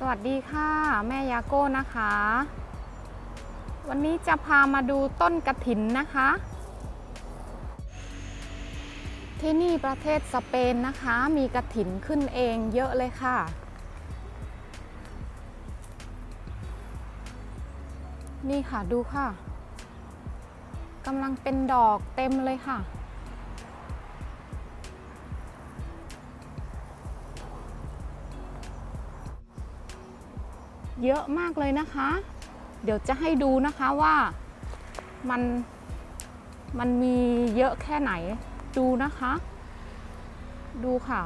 สวัสดีค่ะ แม่ยาโก้นะคะ วันนี้จะพามาดูต้นกระถินนะคะ ที่นี่ประเทศสเปนนะคะ มีกระถินขึ้นเองเยอะเลยค่ะ นี่ค่ะดูค่ะกำลังเป็นดอกเต็มเลยค่ะ เยอะมากเลยนะคะ เดี๋ยวจะให้ดูนะคะว่ามันมันมีเยอะแค่ไหนดูนะคะ ดูค่ะ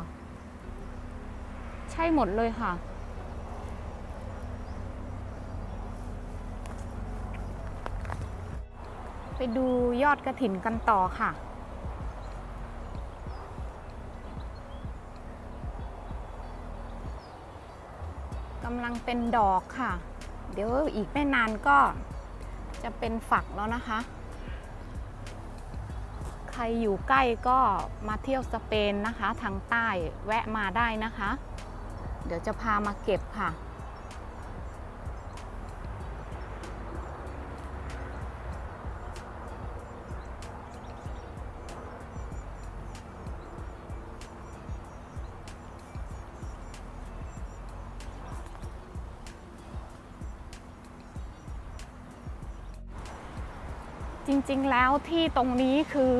ใช่หมดเลยค่ะ ไปดูยอดกระถินกันต่อค่ะำลังเป็นดอกค่ะ เดี๋ยวอีกไม่นานก็จะเป็นฝักแล้วนะคะ ใครอยู่ใกล้ก็มาเที่ยวสเปนนะคะ ทางใต้แวะมาได้นะคะ เดี๋ยวจะพามาเก็บค่ะ จริงๆแล้วที่ตรงนี้คือ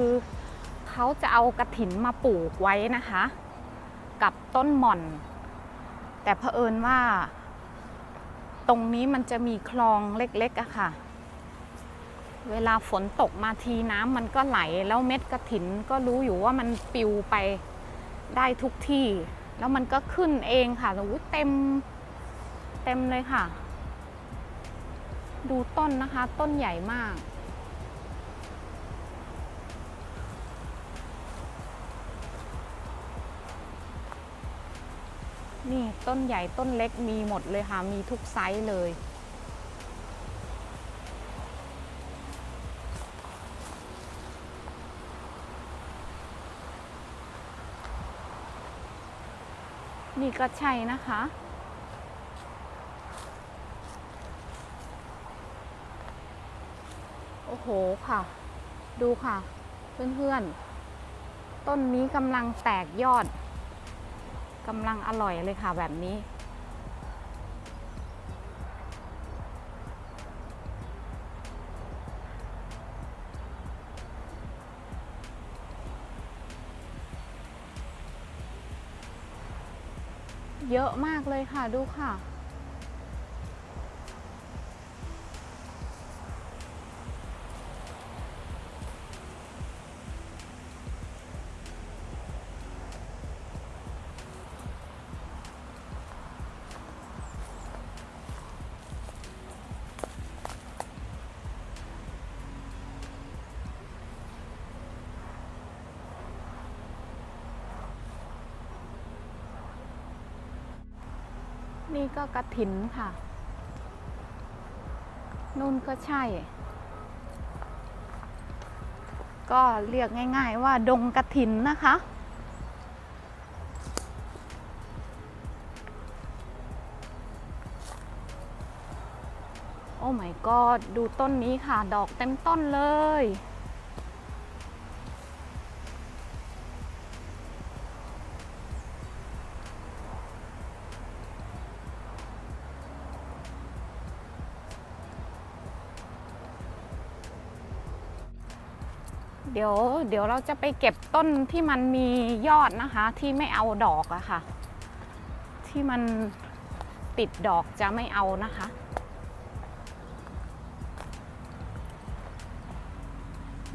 เขาจะเอากระถินมาปลูกไว้นะคะ กับต้นหม่อน แต่เผอิญว่า ตรงนี้มันจะมีคลองเล็กๆอะค่ะ เวลาฝนตกมาทีน้ำมันก็ไหลแล้วเม็ดกระถินก็รู้อยู่ว่ามันปลิวไปได้ทุกที่ แล้วมันก็ขึ้นเองค่ะโอ้เต็มเต็มเลยค่ะ ดูต้นนะคะ ต้นใหญ่มาก นี่ต้นใหญ่ต้นเล็กมีหมดเลยค่ะ มีทุกไซส์เลย นี่ก็ใช่นะคะโอ้โหค่ะ ดูค่ะ เพื่อนๆ ต้นนี้กำลังแตกยอด กำลังอร่อยเลยค่ะแบบนี้ เยอะมากเลยค่ะดูค่ะ นี่ก็กระถินค่ะ นุ่นก็ใช่ ก็เรียกง่ายๆว่าดงกระถินนะคะ โอ้ my god ดูต้นนี้ค่ะ ดอกเต็มต้นเลย เดี๋ยวเดี๋ยวเราจะไปเก็บต้นที่มันมียอดนะคะ ที่ไม่เอาดอกอะค่ะ ที่มันติดดอกจะไม่เอานะคะ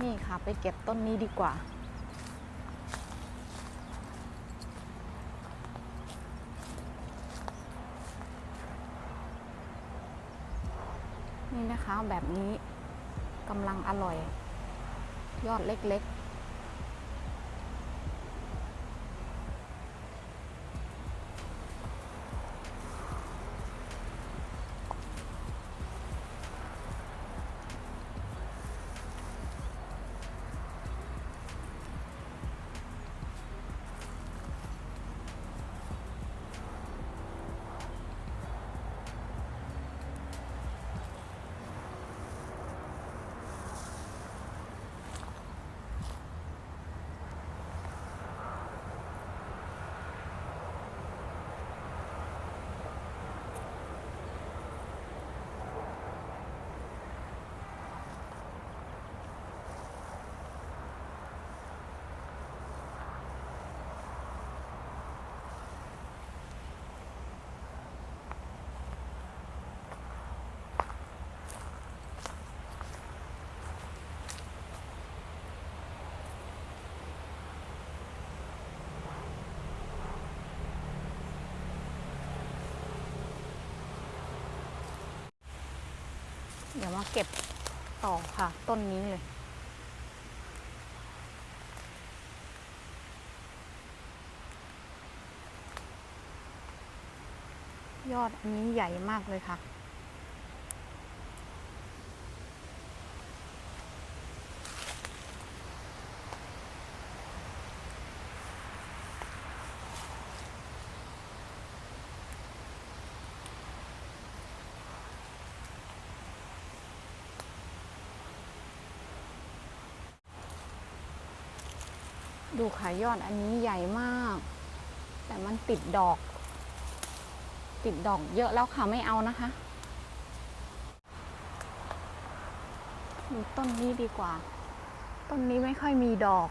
นี่ค่ะไปเก็บต้นนี้ดีกว่า นี่นะคะแบบนี้กำลังอร่อย ยอดเล็ก เดี๋ยวมาเก็บต่อค่ะ ต้นนี้เลย ยอดอันนี้ใหญ่มากเลยค่ะ ดูค่ะยอดอันนี้ใหญ่มาก แต่มันติดดอก ติดดอกเยอะแล้วค่ะไม่เอานะคะดูต้นนี้ดีกว่า ต้นนี้ไม่ค่อยมีดอก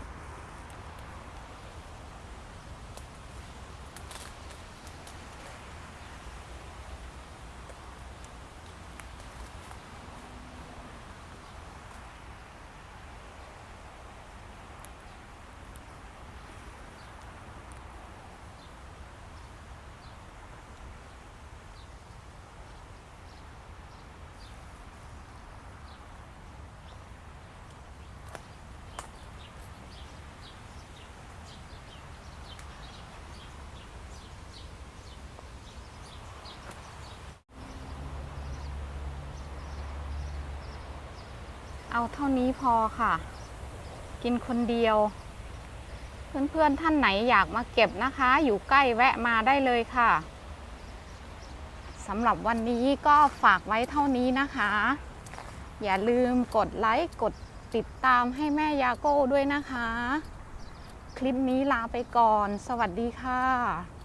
เอาเท่านี้พอค่ะ กินคนเดียว เพื่อนๆท่านไหนอยากมาเก็บนะคะ อยู่ใกล้แวะมาได้เลยค่ะสำหรับวันนี้ก็ฝากไว้เท่านี้นะคะ อย่าลืมกดไลค์กดติดตามให้แม่ยาโก้ด้วยนะคะ คลิปนี้ลาไปก่อน สวัสดีค่ะ